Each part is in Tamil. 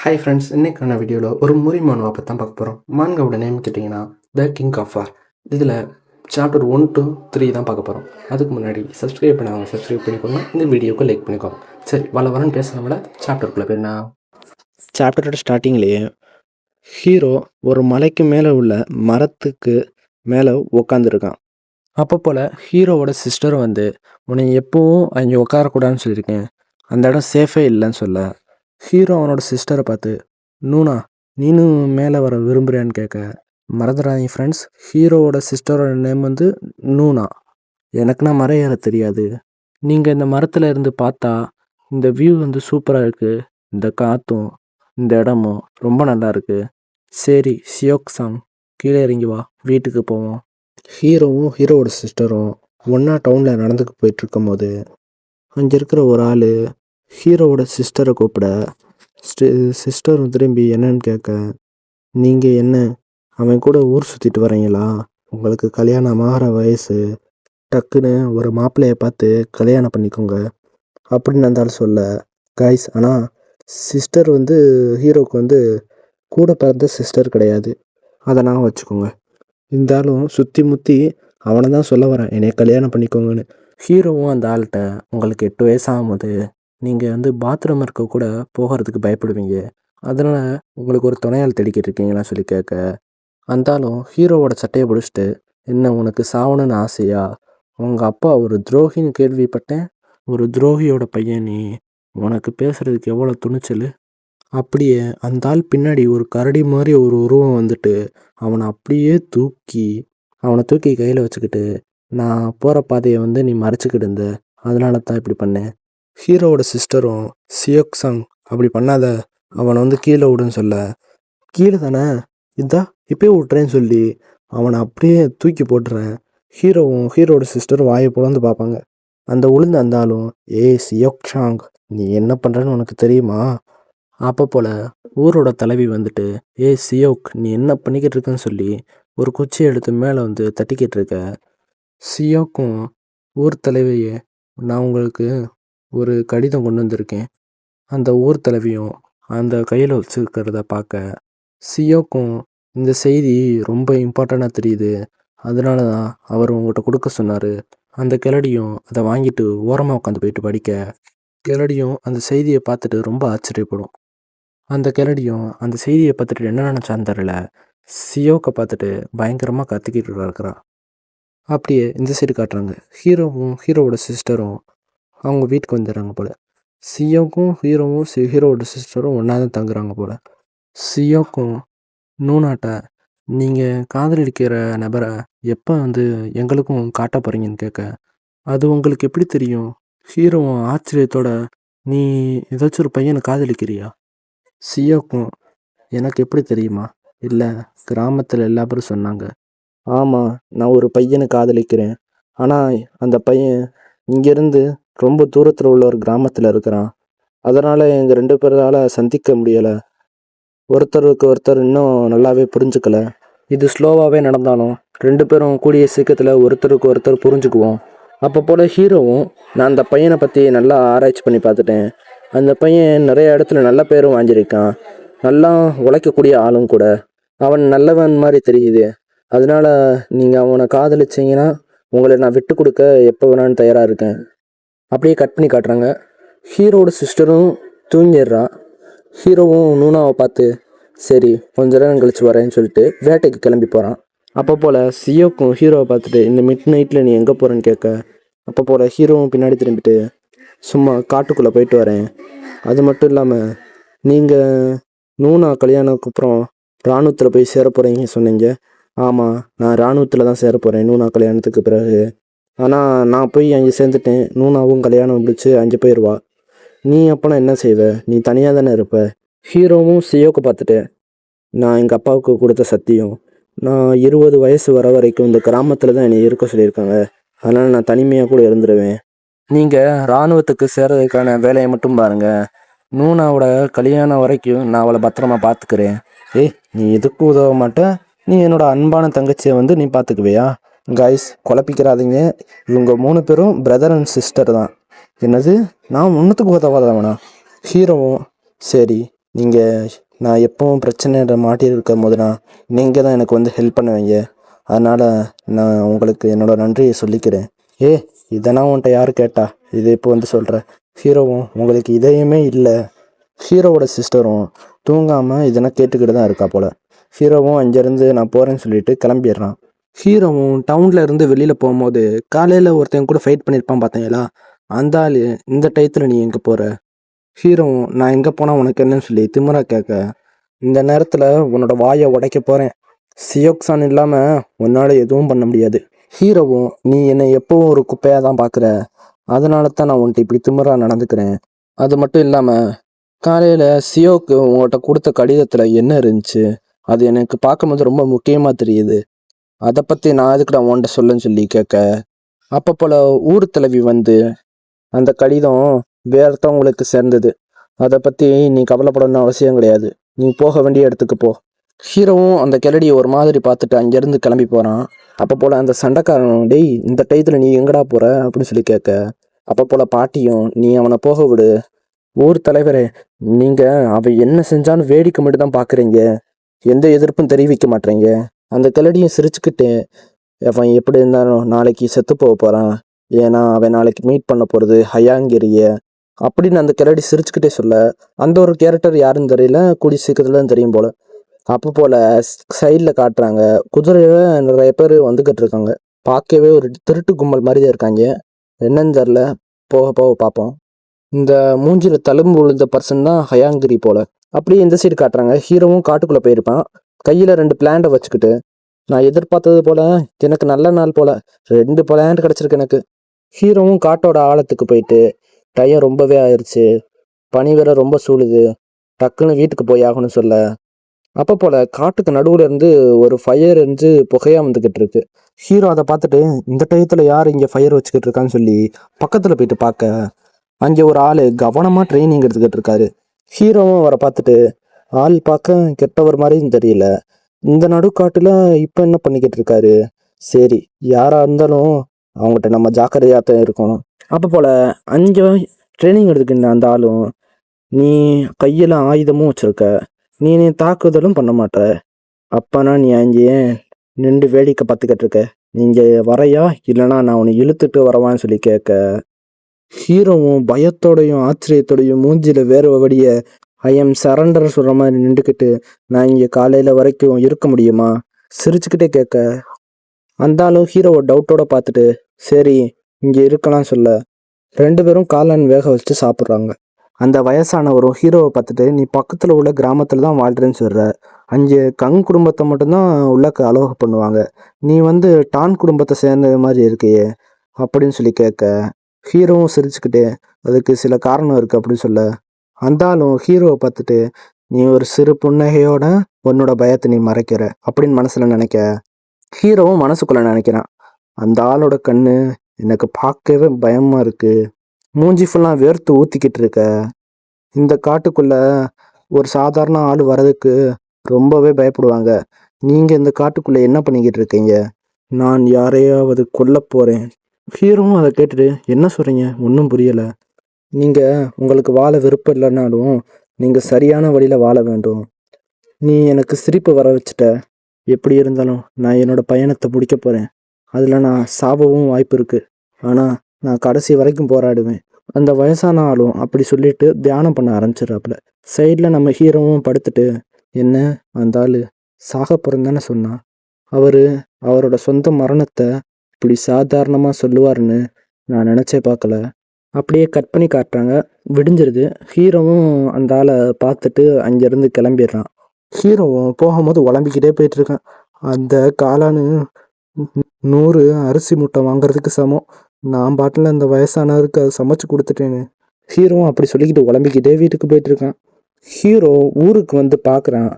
ஹாய் ஃப்ரெண்ட்ஸ் இன்னைக்கான வீடியோவில் ஒரு முறி மானுவா பற்றி தான் பார்க்க போகிறோம் மான்காவோட நேம் கேட்டிங்கன்னா த கிங் ஆஃப் ஆர் இதில் சாப்டர் ஒன் டு த்ரீ தான் பார்க்க போகிறோம் அதுக்கு முன்னாடி சப்ஸ்கிரைப் பண்ணாங்க சப்ஸ்கிரைப் பண்ணிக்கோங்க. இந்த வீடியோக்கு லைக் பண்ணிக்கோங்க. சரி வள வரன்னு பேசுகிறவங்கள சாப்டருக்குள்ளே போயிருந்தா சாப்டரோட ஸ்டார்டிங்லேயே ஹீரோ ஒரு மலைக்கு மேலே உள்ள மரத்துக்கு மேலே உக்காந்துருக்கான். அப்போ போல் ஹீரோவோட சிஸ்டர் வந்து உன்னை எப்போவும் அங்கே உட்காரக்கூடாதுன்னு சொல்லியிருக்கேன். அந்த இடம் சேஃபே இல்லைன்னு சொல்ல. ஹீரோ அவனோட சிஸ்டரை பார்த்து நூனா நீனும் மேலே வர விரும்புகிறேன்னு கேட்க மறந்துடாதீங்க ஃப்ரெண்ட்ஸ் ஹீரோவோட சிஸ்டரோட நேம் வந்து நூனா. எனக்குன்னா மரம் ஏற தெரியாது. நீங்கள் இந்த மரத்தில் இருந்து பார்த்தா இந்த வியூ வந்து சூப்பராக இருக்குது இந்த காற்றும் இந்த இடமும் ரொம்ப நல்லா இருக்குது சரி சியோக் சாங் கீழே இறங்கி வா. வீட்டுக்கு போவோம். ஹீரோவும் ஹீரோவோட சிஸ்டரும் ஒன்றா டவுனில் நடந்துக்கு போயிட்டுருக்கும் போது அங்கே இருக்கிற ஒரு ஆள் ஹீரோவோட சிஸ்டரை கூப்பிட சிஸ்டரும் திரும்பி என்னன்னு கேட்க நீங்கள் என்ன அவன் கூட ஊர் சுற்றிட்டு வரீங்களா உங்களுக்கு கல்யாணம் ஆகிற வயசு. டக்குன்னு ஒரு மாப்பிள்ளையை பார்த்து கல்யாணம் பண்ணிக்கோங்க. அப்படின்னு இருந்தாலும் சொல்ல. காய்ஸ் ஆனால் சிஸ்டர் வந்து ஹீரோக்கு வந்து கூட பிறந்த சிஸ்டர் கிடையாது. அதை நான் வச்சுக்கோங்க. இருந்தாலும் சுற்றி முற்றி அவனை தான் சொல்ல வரேன். என்னைய கல்யாணம் பண்ணிக்கோங்கன்னு. ஹீரோவும் அந்த ஆள்கிட்ட உங்களுக்கு எட்டு வயசு ஆகும்போது நீங்கள் வந்து பாத்ரூம் இருக்க கூட போகிறதுக்கு பயப்படுவீங்க. அதனால் உங்களுக்கு ஒரு துணையால் தேடிக்கிட்டு இருக்கீங்களா சொல்லி கேட்க. அந்தாலும் ஹீரோவோட சட்டையை பிடிச்சிட்டு என்ன உனக்கு சாவணும்னு ஆசையா? உங்கள் அப்பா ஒரு துரோகின்னு கேள்விப்பட்டேன். ஒரு துரோகியோட பையன் நீ. உனக்கு பேசுகிறதுக்கு எவ்வளோ துணிச்சல்? அப்படியே அந்த ஆள் பின்னாடி ஒரு கரடி மாதிரி ஒரு உருவம் வந்துட்டு அவனை அப்படியே தூக்கி அவனை தூக்கி கையில் வச்சுக்கிட்டு நான் போகிற பாதையை வந்து நீ மறைச்சிக்கிட்டு இருந்த. அதனால தான் இப்படி பண்ணேன். ஹீரோவோட சிஸ்டரும் சியோக்சங் அப்படி பண்ணாத அவனை வந்து கீழே விடுன்னு சொல்ல. கீழே தானே? இதா இப்பயே விட்றேன்னு சொல்லி அவனை அப்படியே தூக்கி போட்டுறேன். ஹீரோவும் ஹீரோவோட சிஸ்டரும் வாயை புலந்து பார்ப்பாங்க. அந்த உளுந்து அந்தாலும் ஏ ஏய் சியோக் நீ என்ன பண்ணுறன்னு உனக்கு தெரியுமா? அப்போ போல் ஊரோட தலைவி வந்துட்டு ஏய் சியோக் நீ என்ன பண்ணிக்கிட்டு இருக்கன்னு சொல்லி ஒரு குச்சி எடுத்து மேலே வந்து தட்டிக்கிட்டு இருக்க. சியோக்கும் ஊர் தலைவியே நான் உங்களுக்கு ஒரு கடிதம் கொண்டு வந்திருக்கேன். அந்த ஊர் தலைவியும் அந்த கையில் வச்சுருக்கிறத பார்க்க சியோக்கும் இந்த செய்தி ரொம்ப இம்பார்ட்டண்ட்டாக தெரியுது. அதனால தான் அவர் உங்கள்கிட்ட கொடுக்க சொன்னார். அந்த கிளடியும் அதை வாங்கிட்டு ஓரமாக உட்காந்து போயிட்டு படிக்க. கிளடியும் அந்த செய்தியை பார்த்துட்டு ரொம்ப ஆச்சரியப்படும். அந்த கிளடியும் அந்த செய்தியை பார்த்துட்டு என்ன நினச்சான்னு தெரில சியோக்கை பார்த்துட்டு பயங்கரமாக கத்திக்கிட்டு இருக்கிறான். அப்படியே இந்த சைடு காட்டுறாங்க. ஹீரோவும் ஹீரோவோட சிஸ்டரும் அவங்க வீட்டுக்கு வந்துடுறாங்க போல். சியோக்கும் ஹீரோவும் சி ஹீரோவோட சிஸ்டரும் ஒன்றா தான் தங்குறாங்க போல். சியோக்கும் நூனாட்ட நீங்கள் காதலிக்கிற நபரை எப்போ வந்து எங்களுக்கும் காட்ட போகிறீங்கன்னு கேட்க அது உங்களுக்கு எப்படி தெரியும்? ஹீரோவும் ஆச்சரியத்தோட நீ ஏதாச்சும் ஒரு பையனை காதலிக்கிறியா? சியோக்கும் எனக்கு எப்படி தெரியுமா? இல்லை கிராமத்தில் எல்லா பேரும் சொன்னாங்க. ஆமாம் நான் ஒரு பையனை காதலிக்கிறேன். ஆனால் அந்த பையன் இங்கேருந்து ரொம்ப தூரத்தில் உள்ள ஒரு கிராமத்தில் இருக்கிறான். அதனால் எங்கள் ரெண்டு பேரால் சந்திக்க முடியலை. ஒருத்தருக்கு ஒருத்தர் இன்னும் நல்லாவே புரிஞ்சுக்கல. இது ஸ்லோவாகவே நடந்தாலும் ரெண்டு பேரும் கூடிய சீக்கிரத்தில் ஒருத்தருக்கு ஒருத்தர் புரிஞ்சுக்குவோம். அப்போ போல் ஹீரோவும் நான் அந்த பையனை பற்றி நல்லா ஆராய்ச்சி பண்ணி பார்த்துட்டேன். அந்த பையன் நிறைய இடத்துல நல்ல பேரும் வாங்கியிருக்கான். நல்லா உழைக்கக்கூடிய ஆளும் கூட. அவன் நல்லவன் மாதிரி தெரியுது. அதனால நீங்கள் அவனை காதலிச்சீங்கன்னா உங்களை நான் விட்டு கொடுக்க எப்போ வேணாலும் தயாராக இருக்கேன். அப்படியே கட் பண்ணி காட்டுறாங்க. ஹீரோவோட சிஸ்டரும் தூங்கிடுறான் ஹீரோவும் நூனாவை பார்த்து சரி கொஞ்ச நேரம் கழிச்சு வரேன்னு சொல்லிட்டு வேட்டைக்கு கிளம்பி போகிறான் அப்போ போல் சியோக்கும் ஹீரோவை பார்த்துட்டு இந்த மிட் நைட்டில் நீ எங்கே போகிறேன்னு கேட்க அப்போ போல் ஹீரோவும் பின்னாடி திரும்பிட்டு சும்மா காட்டுக்குள்ளே போயிட்டு வரேன். அது மட்டும் இல்லாமல் நீங்கள் நூனா கல்யாணத்துக்கு அப்புறம் இராணுவத்தில் போய் சேர போகிறீங்க சொன்னீங்க. ஆமாம் நான் இராணுவத்தில் தான் சேர போகிறேன் நூனா கல்யாணத்துக்கு பிறகு. ஆனால் நான் போய் அங்கே சேர்ந்துட்டேன். நூனாவும் கல்யாணம் முடிச்சு அங்கே போயிடுவா நீ அப்போனா என்ன செய்வ? நீ தனியாக தானே இருப்ப? ஹீரோவும் சியோக்கு பார்த்துட்டேன். நான் எங்கள் அப்பாவுக்கு கொடுத்த சத்தியம். நான் இருபது வயசு வர வரைக்கும் இந்த கிராமத்தில் தான் என்னை இருக்க சொல்லியிருக்காங்க. அதனால் நான் தனிமையாக கூட இருந்துருவேன். நீங்கள் இராணுவத்துக்கு சேர்றதுக்கான வேலையை மட்டும் பாருங்கள் நூனாவோட கல்யாணம் வரைக்கும் நான் அவளை பத்திரமா பார்த்துக்கிறேன். ஏய் நீ எதுக்கும் உதவ மாட்டேன் நீ என்னோட அன்பான தங்கச்சியை வந்து நீ பார்த்துக்குவியா? கைஸ் குழப்பிக்கிறாதீங்க. இவங்க மூணு பேரும் பிரதர் அண்ட் சிஸ்டர் தான். என்னது? நான் ஒன்றுத்துக்கு உதவாதவனா ஹீரோவும் சரி. நீங்கள் நான் எப்பவும் பிரச்சனையில மாட்டியிருக்கும் நான் நீங்கள் தான் எனக்கு வந்து ஹெல்ப் பண்ணுவீங்க. அதனால் நான் உங்களுக்கு என்னோட நன்றியை சொல்லிக்கிறேன். ஏ இதெல்லாம் உன்ட்ட யார் கேட்டா? இது இப்போ வந்து சொல்கிற ஹீரோவும் உங்களுக்கு இதயமே இல்லை. ஹீரோவோட சிஸ்டரும் தூங்காமல் இதெல்லாம் கேட்டுக்கிட்டு தான் இருக்கா போல். ஹீரோவும் அங்கேருந்து நான் போகிறேன்னு சொல்லிட்டு கிளம்பிடுறான். ஹீரோவும் டவுனில் இருந்து வெளியில் போகும்போது காலையில் ஒருத்தன் கூட ஃபைட் பண்ணியிருப்பான் பார்த்தீங்களா அந்த ஆள் இந்த டயத்தில் நீ எங்கே போகிற ஹீரோவும் நான் எங்கே போனால் உனக்கு என்னன்னு சொல்லி திமுறா கேட்க இந்த நேரத்தில் உன்னோட வாயை உடைக்க போகிறேன் சியோக்சான் இல்லாமல் உன்னால் எதுவும் பண்ண முடியாது. ஹீரோவும் நீ என்னை எப்போவும் ஒரு குப்பையாக தான் பார்க்குற அதனால தான் நான் உன்கிட்ட இப்படி திமிரா நடந்துக்கிறேன். அது மட்டும் இல்லாமல் காலையில் சியோக்கு உங்கள்கிட்ட கொடுத்த கடிதத்தில் என்ன இருந்துச்சு? அது எனக்கு பார்க்கும்போது ரொம்ப முக்கியமாக தெரியுது. அதை பற்றி நான் எதுக்குடா நான் உன்கிட்ட சொல்லுன்னு சொல்லி கேட்க அப்போ போல் ஊர் தலைவி வந்து அந்த கடிதம் வேறத்தவங்களுக்கு சேர்ந்தது. அதை பற்றி நீ கவலைப்படணும்னு அவசியம் கிடையாது. நீ போக வேண்டிய இடத்துக்கு போ. ஹீரோவும் அந்த கிளடியை ஒரு மாதிரி பார்த்துட்டு அங்கேருந்து கிளம்பி போகிறான் அப்போ போல் அந்த சண்டைக்காரன் டேய் இந்த டயத்தில் நீ எங்கடா போகிற அப்படின்னு சொல்லி கேட்க அப்போ போல் பாட்டியும் நீ அவனை போக விடு. ஊர் தலைவரே நீங்கள் அவன் என்ன செஞ்சான்னு வேடிக்கை மட்டும் தான் பார்க்குறீங்க எந்த எதிர்ப்பும் தெரிவிக்க மாட்டேறீங்க அந்த கிளடியும் சிரிச்சுக்கிட்டு அவன் எப்படி இருந்தாலும் நாளைக்கு செத்து போக போகிறான் ஏன்னா அவன் நாளைக்கு மீட் பண்ண போகிறது ஹயாங்கிரிய அப்படின்னு அந்த கிளடி சிரிச்சுக்கிட்டே சொல்ல அந்த ஒரு கேரக்டர் யாருன்னு தெரியல கூடி சீக்கிரத்துல தெரியும் போல். அப்போ போல் சைடில் காட்டுறாங்க. குதிரையில் நிறைய பேர் வந்துக்கிட்டு இருக்காங்க. பார்க்கவே ஒரு திருட்டு கும்பல் மாதிரி தான் இருக்காங்க. என்னன்னு தெரில போக போக பார்ப்போம். இந்த மூஞ்சில தழும்பு விழுந்த பர்சன் தான் ஹயாங்கிரி போல். அப்படியே இந்த சைடு காட்டுறாங்க. ஹீரோவும் காட்டுக்குள்ளே போயிருப்பான். கையில் ரெண்டு பிளான்ட்டை வச்சுக்கிட்டு நான் எதிர்பார்த்தது போல எனக்கு நல்ல நாள் போல ரெண்டு பிளான்ட் கிடச்சிருக்கு எனக்கு. ஹீரோவும் காட்டோட ஆழத்துக்கு போயிட்டு டயம் ரொம்பவே ஆயிடுச்சு பனி வேற ரொம்ப சூழுது. டக்குன்னு வீட்டுக்கு போய் ஆகணும்னு சொல்ல. அப்போ போல் காட்டுக்கு நடுவில் இருந்து ஒரு ஃபயர் இருந்து புகையாக வந்துக்கிட்டு இருக்கு. ஹீரோ அதை பார்த்துட்டு இந்த டயத்தில் யார் இங்கே ஃபயர் வச்சுக்கிட்டு இருக்கான்னு சொல்லி பக்கத்தில் போயிட்டு பார்க்க அங்கே ஒரு ஆள் கவனமாக ட்ரைனிங் எடுத்துக்கிட்டு இருக்காரு. ஹீரோவும் அவரை பார்த்துட்டு ஆள் பார்க்க கெட்டவர் மாதிரியும் தெரியல. இந்த நடுக்காட்டில் இப்போ என்ன பண்ணிக்கிட்டு இருக்காரு? சரி யாராக இருந்தாலும் அவங்ககிட்ட நம்ம ஜாக்கிரதையாக தான் இருக்கணும். அப்போ போல் அஞ்சு ட்ரைனிங் எடுத்துக்கிட்ட அந்த ஆளும் நீ கையில் ஆயுதமும் வச்சுருக்க. நீ நீ தாக்குதலும் பண்ண மாட்ட. அப்பனா நீ அங்கேயே நின்று வேடிக்கை பார்த்துக்கிட்டு இருக்க. நீங்கள் வரையா? இல்லைனா நான் உன்னை இழுத்துட்டு வரவான்னு சொல்லி கேட்க. ஹீரோவும் பயத்தோடையும் ஆச்சரியத்தோடையும் மூஞ்சியில் வேறு வடிய ஐ எம் சரண்டர் சொல்கிற மாதிரி நின்றுக்கிட்டு நான் இங்கே காலையில் வரைக்கும் இருக்க முடியுமா? சிரிச்சுக்கிட்டே கேட்க அந்த ஆளும் ஹீரோவை டவுட்டோட பார்த்துட்டு சரி இங்கே இருக்கலாம் சொல்ல. ரெண்டு பேரும் காளான் வேக வச்சு சாப்பிட்றாங்க. அந்த வயசானவரும் ஹீரோவை பார்த்துட்டு நீ பக்கத்தில் உள்ள கிராமத்தில் தான் வாழ்கிறேன்னு சொல்கிற அங்கே கங் குடும்பத்தை மட்டும்தான் உள்ளக்க அலோக பண்ணுவாங்க. நீ வந்து டான் குடும்பத்தை சேர்ந்த மாதிரி இருக்கையே அப்படின்னு சொல்லி கேட்க ஹீரோவும் சிரிச்சுக்கிட்டே அதுக்கு சில காரணம் இருக்குது அப்படின்னு சொல்ல அந்த ஆளும் ஹீரோவை பார்த்துட்டு நீ ஒரு சிறு புன்னகையோட உன்னோட பயத்தை நீ மறைக்கிற அப்படின்னு மனசில் நினைக்க ஹீரோவும் மனசுக்குள்ளே நினைக்கிறான். அந்த ஆளோட கண்ணு எனக்கு பார்க்கவே பயமாக இருக்குது மூஞ்சி ஃபுல்லாக வேர்த்து ஊற்றிக்கிட்டு இருக்க. இந்த காட்டுக்குள்ளே ஒரு சாதாரண ஆள் வர்றதுக்கு ரொம்பவே பயப்படுவாங்க. நீங்கள் இந்த காட்டுக்குள்ளே என்ன பண்ணிக்கிட்டு இருக்கீங்க? நான் யாரையாவது கொல்ல போகிறேன் ஹீரோவும் அதை கேட்டுட்டு என்ன சொல்கிறீங்க ஒன்றும் புரியலை. நீங்கள் உங்களுக்கு வாழ விருப்பம் இல்லைனாலும் நீங்கள் சரியான வழியில் வாழ வேண்டும். நீ எனக்கு சிரிப்பு வர வச்சுட்ட. எப்படி இருந்தாலும் நான் என்னோடய பயணத்தை முடிக்க போகிறேன் அதில் நான் சாவவும் வாய்ப்பு இருக்குது ஆனால் நான் கடைசி வரைக்கும் போராடுவேன். அந்த வயசான ஆளும் அப்படி சொல்லிட்டு தியானம் பண்ண ஆரம்பிச்சிடறாப்புல. சைடில் நம்ம ஹீரோவும் படுத்துட்டு என்ன? அந்த ஆள் சாக பிறந்தானே சொன்னான் அவர் அவரோட சொந்த மரணத்தை இப்படி சாதாரணமாக சொல்லுவாருன்னு நான் நினச்சே பார்க்கல. அப்படியே கட் பண்ணி காட்டுறாங்க. விடிஞ்சிருது. ஹீரோவும் அந்த ஆளை பார்த்துட்டு அங்கேருந்து கிளம்பிடுறான். ஹீரோவும் போகும்போது உழம்பிக்கிட்டே போயிட்டுருக்கான். அந்த காளானு நூறு அரிசி முட்டை வாங்குறதுக்கு சமம். நான் பாட்டில் அந்த வயசானவருக்கு அதை சமைச்சு கொடுத்துட்டேன்னு ஹீரோவும் அப்படி சொல்லிக்கிட்டு உழம்பிக்கிட்டே வீட்டுக்கு போயிட்டுருக்கான். ஹீரோ ஊருக்கு வந்து பார்க்குறான்.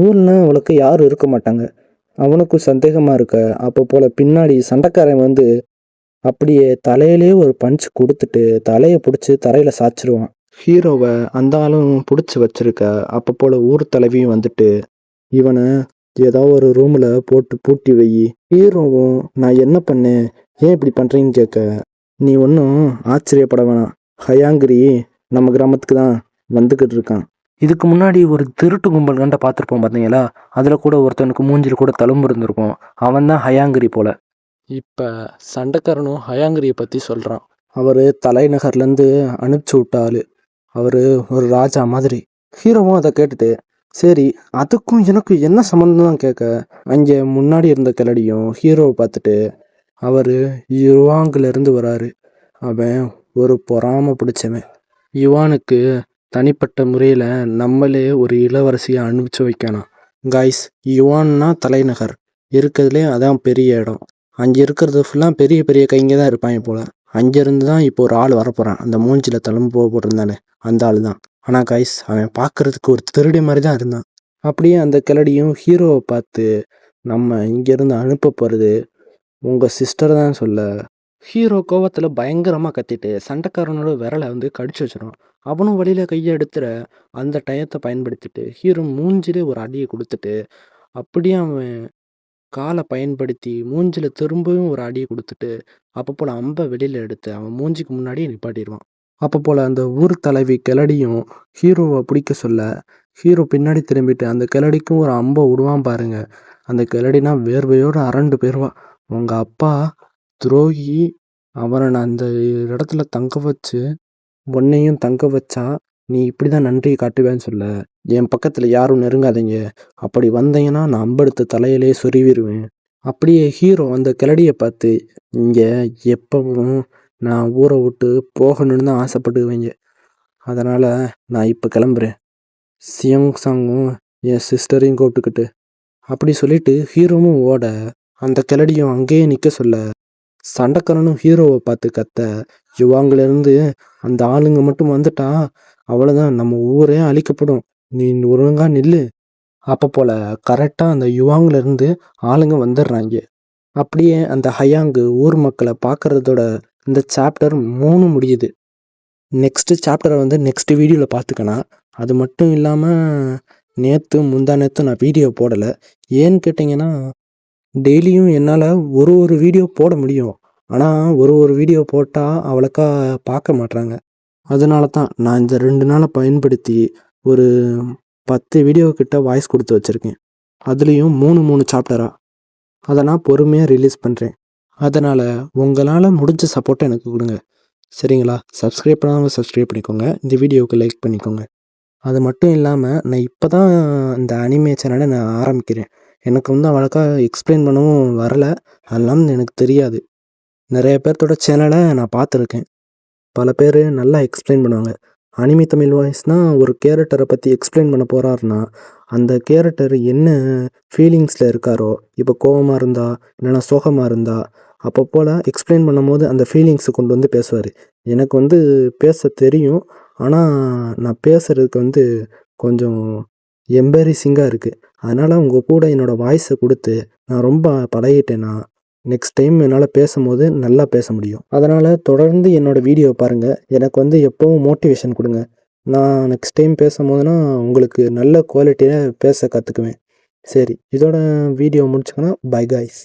ஊரில் அவளுக்கு யாரும் இருக்க மாட்டாங்க. அவனுக்கும் சந்தேகமாக இருக்க. அப்போ போல் பின்னாடி சண்டைக்காரன் வந்து அப்படியே தலையிலே ஒரு பஞ்ச் கொடுத்துட்டு தலையை பிடிச்சி தரையில் சாய்ச்சிருவான். ஹீரோவை அந்த ஆளும் பிடிச்சி வச்சிருக்க அப்போ போல் ஊர் தலைவியும் வந்துட்டு இவனை ஏதோ ஒரு ரூமில் போட்டு பூட்டி வை. ஹீரோவும் நான் என்ன பண்ணேன்? ஏன் இப்படி பண்ணுறீன்னு கேட்க நீ ஒன்றும் ஆச்சரியப்பட வேணாம். ஹயாங்கிரி நம்ம கிராமத்துக்கு தான் வந்துக்கிட்டு இருக்கான். இதுக்கு முன்னாடி ஒரு திருட்டு கும்பல் கண்ட பார்த்துருப்போம் பார்த்தீங்களா அதில் கூட ஒருத்தனுக்கு மூஞ்சில் கூட தழும்பு இருந்திருக்கும். அவன் தான் ஹயாங்கிரி போல. இப்போ சண்டைக்காரனும் ஹயாங்கிரியை பற்றி சொல்கிறான் அவர் தலைநகர்லேருந்து அனுப்பிச்சி விட்டாள் அவர் ஒரு ராஜா மாதிரி. ஹீரோவும் அதை கேட்டுட்டு சரி அதுக்கும் எனக்கும் என்ன சம்மந்தம் தான் கேட்க? அங்கே முன்னாடி இருந்த கிளடியும் ஹீரோவை பார்த்துட்டு அவர் யுவாங்கிலேருந்து வராரு. அவன் ஒரு பொறாம பிடிச்சவன். யுவானுக்கு தனிப்பட்ட முறையில் நம்மளே ஒரு இளவரசியை அனுப்பிச்சு வைக்கணும். காய்ஸ் யுவான்னா தலைநகர். இருக்கிறதுலே அதான் பெரிய இடம். அங்கே இருக்கிறது ஃபுல்லாக பெரிய பெரிய கைங்க தான் இருப்பாங்க போல். அங்கேருந்து தான் இப்போ ஒரு ஆள் வரப்போகிறான் அந்த மூஞ்சில் போக போட்டிருந்தானே அந்த ஆள் தான் ஆனால் கைஸ் அவன் பார்க்கறதுக்கு ஒரு திருடி மாதிரி தான் இருந்தான். அப்படியே அந்த கிளடியும் ஹீரோவை பார்த்து நம்ம இங்கேருந்து அனுப்ப போகிறது உங்கள் சிஸ்டர் தான் சொல்ல. ஹீரோ கோவத்தில் பயங்கரமாக கத்திட்டு சண்டைக்காரனோட விரலை வந்து கடிச்சு வச்சிடும் அவனும் வழியில் கையை எடுத்துற அந்த டயத்தை பயன்படுத்திட்டு ஹீரோ மூஞ்சிலே ஒரு அடியை கொடுத்துட்டு அப்படியே அவன் காலை பயன்படுத்தி மூஞ்சியில் திரும்பவும் ஒரு அடியை கொடுத்துட்டு அப்போ போல் அம்பை வெளியில் எடுத்து அவன் மூஞ்சிக்கு முன்னாடியே நிப்பாட்டிடுவான். அப்போ போல் அந்த ஊர் தலைவி கிளடியும் ஹீரோவை பிடிக்க சொல்ல ஹீரோ பின்னாடி திரும்பிட்டு அந்த கிளடிக்கும் ஒரு அம்பை விடுவான் பாருங்க. அந்த கிளடினா வேர்வையோடு அரண்டு போயிடுவான் உங்கள் அப்பா துரோகி அவனை நான் அந்த இடத்துல தங்க வச்சு உன்னையும் தங்க வச்சா நீ இப்படி தான் நன்றி காட்டுவேன்னு சொல்ல. என் பக்கத்தில் யாரும் நெருங்காதீங்க. அப்படி வந்தீங்கன்னா நான் அம்பெடுத்து தலையிலே சொருவிடுவேன் அப்படியே ஹீரோ அந்த கிளடியை பார்த்து இங்கே எப்பவும் நான் ஊரை விட்டு போகணும்னு தான் ஆசைப்படுவேங்க. அதனால் நான் இப்போ கிளம்புறேன். சியங் சாங்கும் என் சிஸ்டரையும் கூப்பிட்டுக்கிட்டு. அப்படி சொல்லிட்டு ஹீரோவும் ஓட அந்த கிளடியும் அங்கேயே நிற்க சொல்ல சண்டைக்காரனும் ஹீரோவை பார்த்து கத்த யுவாங்கிலேருந்து அந்த ஆளுங்க மட்டும் வந்துட்டா அவ்வளோதான் நம்ம ஊரே அழிக்கப்படும். நீ ஒழுங்கா நில்லு. அப்போ போல் கரெக்டாக அந்த யுவாங்கிலேருந்து ஆளுங்க வந்துடுறாங்க அப்படியே அந்த ஹயாங்கு ஊர் மக்களை பார்க்குறதோட இந்த சாப்டர் மூணு முடியுது. நெக்ஸ்ட்டு சாப்டரை வந்து நெக்ஸ்ட் வீடியோவில் பார்த்துக்கணும் அது மட்டும் இல்லாமல் நேற்று முந்தா நேற்று நான் வீடியோ போடலை. ஏன்னு கேட்டிங்கன்னா டெய்லியும் என்னால் ஒரு ஒரு வீடியோ போட முடியும். ஆனால் ஒரு ஒரு வீடியோ போட்டால் அவ்வளோக்கா பார்க்க மாட்றாங்க. அதனால தான் நான் இந்த ரெண்டு நாளை பயன்படுத்தி ஒரு பத்து வீடியோ கிட்ட வாய்ஸ் கொடுத்து வச்சுருக்கேன். அதுலேயும் மூணு மூணு சாப்டராக அதை நான் பொறுமையாக ரிலீஸ் பண்ணுறேன் அதனால் உங்களால் முடிஞ்ச சப்போர்ட்டை எனக்கு கொடுங்க. சரிங்களா? சப்ஸ்கிரைப் பண்ணாமல் சப்ஸ்கிரைப் பண்ணிக்கோங்க. இந்த வீடியோவுக்கு லைக் பண்ணிக்கோங்க. அது மட்டும் இல்லாமல் நான் இப்போ தான் இந்த அனிமே சேனலை நான் ஆரம்பிக்கிறேன். எனக்கு வந்து அவ்வளோக்கா எக்ஸ்பிளைன் பண்ணவும் வரல. அதெல்லாம் எனக்கு தெரியாது. நிறைய பேர்த்தோட சேனலை நான் பார்த்துருக்கேன். பல பேர் நல்லா எக்ஸ்பிளைன் பண்ணுவாங்க. அனிமி தமிழ் வாய்ஸ்னால் ஒரு கேரக்டரை பற்றி எக்ஸ்பிளைன் பண்ண போகிறாருன்னா அந்த கேரக்டர் என்ன ஃபீலிங்ஸில் இருக்காரோ இப்போ கோவமாக இருந்தா இல்லைன்னா சோகமாக இருந்தா அப்போ போல் எக்ஸ்பிளைன் பண்ணும்போது அந்த ஃபீலிங்ஸை கொண்டு வந்து பேசுவார். எனக்கு வந்து பேச தெரியும் ஆனால் நான் பேசுகிறதுக்கு வந்து கொஞ்சம் எம்பரிசிங்காக இருக்குது அதனால் உங்கள் கூட என்னோடய வாய்ஸை கொடுத்து நான் ரொம்ப பழகிட்டேன்னா நெக்ஸ்ட் டைம் என்னால் பேசும்போது நல்லா பேச முடியும். அதனால் தொடர்ந்து என்னோடய வீடியோ பாருங்கள் எனக்கு வந்து எப்போவும் மோட்டிவேஷன் கொடுங்க. நான் நெக்ஸ்ட் டைம் பேசும்போதுனா உங்களுக்கு நல்ல குவாலிட்டியில் பேச கற்றுக்குவேன் சரி இதோட வீடியோ முடிச்சுக்கன்னா பை காய்ஸ்